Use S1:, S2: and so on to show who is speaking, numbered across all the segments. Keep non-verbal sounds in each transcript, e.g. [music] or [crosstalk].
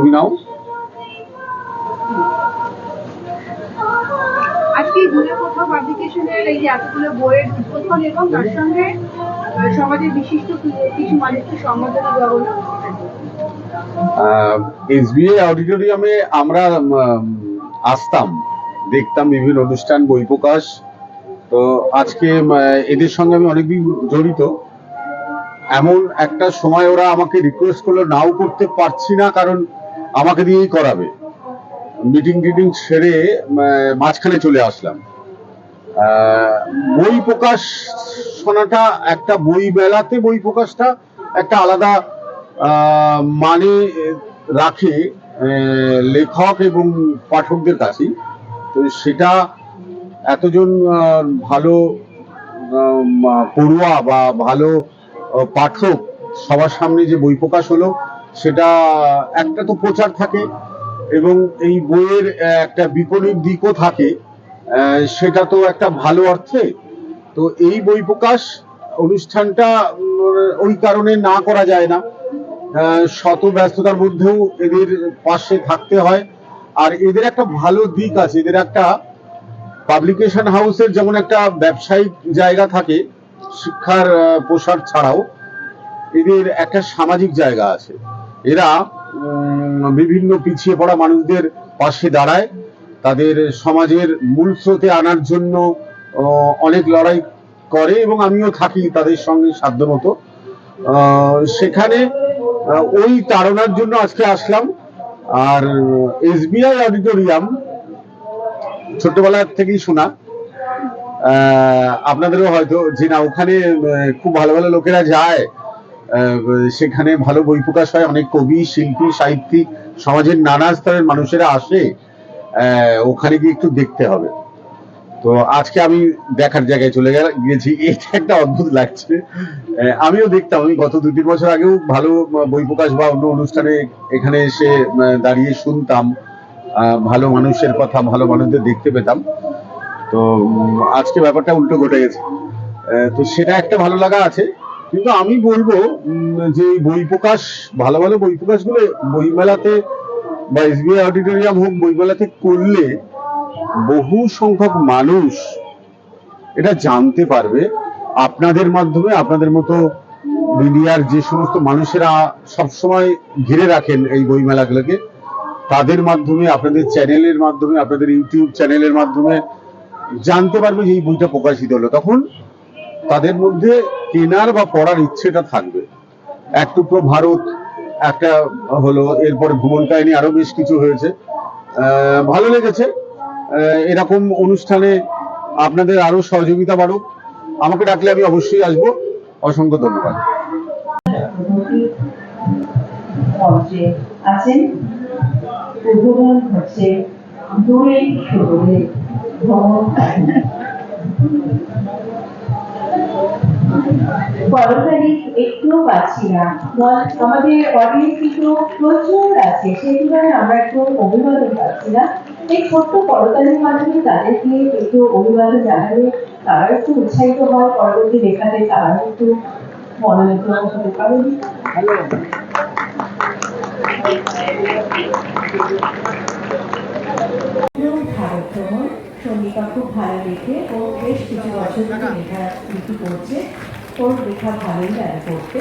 S1: তুমি নাও। আজকে গুণের কোথাও পাবলিকেশনের এই এতগুলো বইয়ের উদ্বোধন এবং তার সঙ্গে সমাজের বিশিষ্ট কিছু মানুষকে সম্বোধনা দেওয়া হলো।
S2: অডিটোরিয়ামে আমরা আসতাম দেখতাম বিভিন্ন অনুষ্ঠান বই প্রকাশ। তো আজকে এদের সঙ্গে আমি অনেকদিন জড়িত। এমন একটা সময় ওরা আমাকে রিকোয়েস্ট করল নাও করতে পারছি না কারণ আমাকে দিয়েই করাবে। মিটিং টিটিং সেরে মাঝখানে চলে আসলাম। বই প্রকাশ শোনাটা একটা বই মেলাতে বই প্রকাশটা একটা আলাদা মানে রাখে লেখক এবং পাঠকদের কাছেই। তো সেটা এতজন ভালো পড়ুয়া বা ভালো পাঠক সবার সামনে যে বই প্রকাশ হলো সেটা একটা তো প্রচার থাকে এবং এই বইয়ের একটা বিপরীত দিকও থাকে। সেটা তো একটা ভালো অর্থে। তো এই বই প্রকাশ অনুষ্ঠানটা ওই কারণে না করা যায় না। শত ব্যস্ততার মধ্যেও এদের পাশে থাকতে হয়। আর এদের একটা ভালো দিক আছে, এদের একটা পাবলিকেশন হাউসের যেমন একটা ব্যবসায়িক জায়গা থাকে, শিক্ষার প্রসার ছাড়াও, এদের একটা সামাজিক জায়গা আছে। এরা বিভিন্ন পিছিয়ে পড়া মানুষদের পাশে দাঁড়ায়। তাদের সমাজের মূল স্রোতে আনার জন্য অনেক লড়াই করে এবং আমিও থাকি তাদের সঙ্গে সাধ্যমতো। আহ, সেখানে ওই তাড়নার জন্য আজকে আসলাম। আর এসবিআই অডিটোরিয়াম ছোটবেলা থেকেই শোনা। আপনাদেরও হয়তো যে না ওখানে খুব ভালো ভালো লোকেরা যায়। সেখানে ভালো বই প্রকাশ হয়, অনেক কবি, শিল্পী, সাহিত্যিক, সমাজের নানা স্তরের মানুষেরা আসে ওখানে গিয়ে একটু দেখতে হবে। তো আজকে আমি দেখার জায়গায় চলে গিয়েছি, [laughs] এটা একটা অদ্ভুত লাগছে। আমিও দেখতাম, আমি গত দু তিন বছর আগেও ভালো বই প্রকাশ বা অন্য অনুষ্ঠানে এখানে এসে দাঁড়িয়ে শুনতাম। ভালো মানুষের কথা, ভালো মানুষদের দেখতে পেতাম। তো আজকে ব্যাপারটা উল্টো ঘটে গেছে। তো সেটা একটা ভালো লাগা আছে। কিন্তু আমি বলব যে বই প্রকাশ, ভালো ভালো বই প্রকাশগুলো বইমেলাতে বা এসবিআই অডিটোরিয়াম হোক, বইমেলাতে করলে বহু সংখ্যক মানুষ এটা জানতে পারবে। আপনাদের মাধ্যমে, আপনাদের মতো মিডিয়ার যে সমস্ত মানুষেরা সবসময় ঘিরে রাখেন এই বইমেলাগুলোকে, তাদের মাধ্যমে, আপনাদের চ্যানেলের মাধ্যমে, আপনাদের ইউটিউব চ্যানেলের মাধ্যমে জানতে পারবে যে এই বইটা প্রকাশিত হলো। তখন তাদের মধ্যে কেনার বা পড়ার ইচ্ছেটা থাকবে। এক টুকরো ভারত, একটা হলো এরপরে ভ্রমণ কাহিনী আরও বেশ কিছু হয়েছে। ভালো লেগেছে। এরকম অনুষ্ঠানে আপনাদের আরও সহযোগিতা বাড়ুক। আমাকে ডাকলে আমি অবশ্যই আসব। অসংখ্য ধন্যবাদ।
S3: কাহিনী। একটুও পাচ্ছি না। আমাদের অডিয়েন্স কিন্তু প্রচুর আছে? সেই তুলনায় আমরা একটু অভিবাদন পাচ্ছি না। এই ছোট্ট করতালির মাধ্যমে তাদেরকে একটু অভিবাদন জানালে তারা একটু উৎসাহিত হয়। পরবর্তী লেখাতে তারা একটু মনোনীত হতে পারেন ভারত ভ্রমণ সঙ্গীতা খুব ভালো লেখে ও বেশ কিছু বছর ধরে লেখা লিখি করছে ওর লেখা ভালোই লাগে পড়তে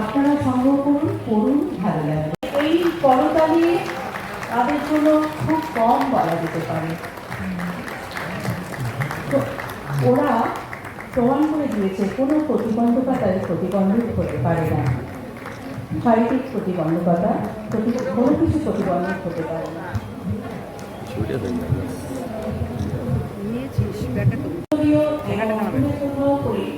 S3: আপনারা সংগ্রহ করুন পড়ুন ভালো লাগবে। এই করতালি তাদের জন্য খুব কম বলা যেতে পারে। তো ওরা প্রমাণ করে দিয়েছে কোনো প্রতিবন্ধকতা তাদের প্রতিবন্ধক হতে পারে না। শারীরিক প্রতিবন্ধকতা প্রতি কোনো কিছু প্রতিবন্ধক হতে পারে না।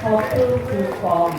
S3: শব্দ খুব কম